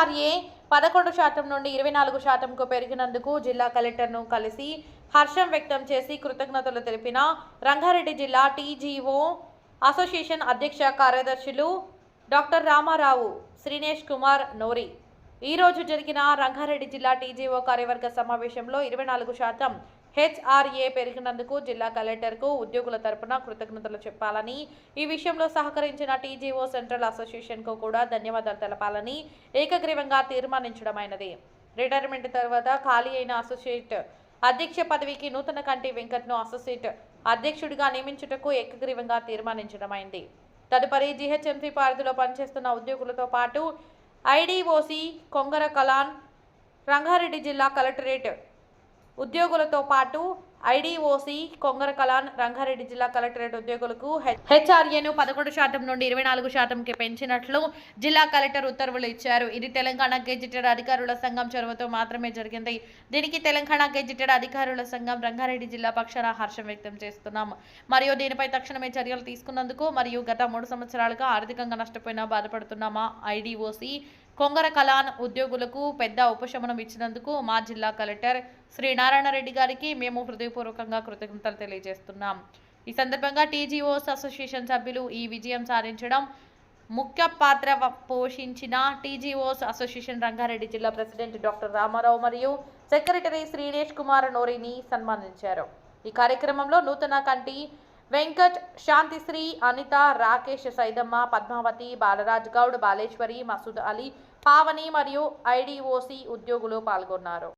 HRA పదకొండు శాతం నుండి ఇరవై నాలుగు శాతంకు పెరిగినందుకు జిల్లా కలెక్టర్ను కలిసి హర్షం వ్యక్తం చేసి కృతజ్ఞతలు తెలిపిన రంగారెడ్డి జిల్లా టీజీఓ అసోసియేషన్ అధ్యక్ష కార్యదర్శులు డాక్టర్ రామారావు శ్రీనేష్ కుమార్ నోరి. ఈ రోజు జరిగిన రంగారెడ్డి జిల్లా టీజీఓ కార్యవర్గ సమావేశంలో ఇరవై నాలుగు శాతం హెచ్ఆర్ఏ పెరిగినందుకు జిల్లా కలెక్టర్కు ఉద్యోగుల తరపున కృతజ్ఞతలు చెప్పాలని. ఈ విషయంలో సహకరించిన టీజీఓ సెంట్రల్ అసోసియేషన్కు కూడా ధన్యవాదాలు తెలపాలని ఏకగ్రీవంగా తీర్మానించడమైనది రిటైర్మెంట్ తర్వాత ఖాళీ అయిన అసోసియేట్ అధ్యక్ష పదవికి నూతన కంటి వెంకట్ను అసోసియేట్ అధ్యక్షుడిగా నియమించుటకు ఏకగ్రీవంగా తీర్మానించడమైంది తదుపరి జీహెచ్ఎంసీ పరిధిలో పనిచేస్తున్న ఉద్యోగులతో పాటు ఐడిఓసి కొంగర కలాన్ రంగారెడ్డి జిల్లా కలెక్టరేట్ ఉద్యోగులతో పాటు ఐడిఓసి కొంగర కలాన్ రంగారెడ్డి జిల్లా కలెక్టరేట్ ఉద్యోగులకు హెచ్ఆర్ఏను పదకొండు శాతం నుండి ఇరవై నాలుగు శాతంకి పెంచినట్లు జిల్లా కలెక్టర్ ఉత్తర్వులు ఇచ్చారు. ఇది తెలంగాణ గెజిటెడ్ అధికారుల సంఘం చొరవతో మాత్రమే జరిగింది. దీనికి తెలంగాణ గెజిటెడ్ అధికారుల సంఘం రంగారెడ్డి జిల్లా పక్షాన హర్షం వ్యక్తం చేస్తున్నాం. మరియు దీనిపై తక్షణమే చర్యలు తీసుకున్నందుకు మరియు గత మూడు సంవత్సరాలుగా ఆర్థికంగా నష్టపోయినా బాధపడుతున్నామా? ఐడిఓసి కొంగర కలాన్ ఉద్యోగులకు పెద్ద ఉపశమనం ఇచ్చినందుకు మా జిల్లా కలెక్టర్ శ్రీ నారాయణ రెడ్డి గారికి మేము హృదయపూర్వకంగా కృతజ్ఞతలు తెలియజేస్తున్నాం. ఈ సందర్భంగా టీజీఓస్ అసోసియేషన్ సభ్యులు ఈ విజయం సాధించడం ముఖ్య పాత్ర పోషించిన టీజీఓస్ అసోసియేషన్ రంగారెడ్డి జిల్లా ప్రెసిడెంట్ డాక్టర్ రామారావు మరియు సెక్రటరీ శ్రీనేష్ కుమార్ నోరిని సన్మానించారు. ఈ కార్యక్రమంలో నూతన కంటి వెంకట్ శాంతిశ్రీ అనిత రాకేష్ సైదమ్మ పద్మావతి బాలరాజ్ గౌడ్ బాలేశ్వరి మసూద్ అలీ పావని మరియు ఐడిఓసి ఉద్యోగులు పాల్గొన్నారు.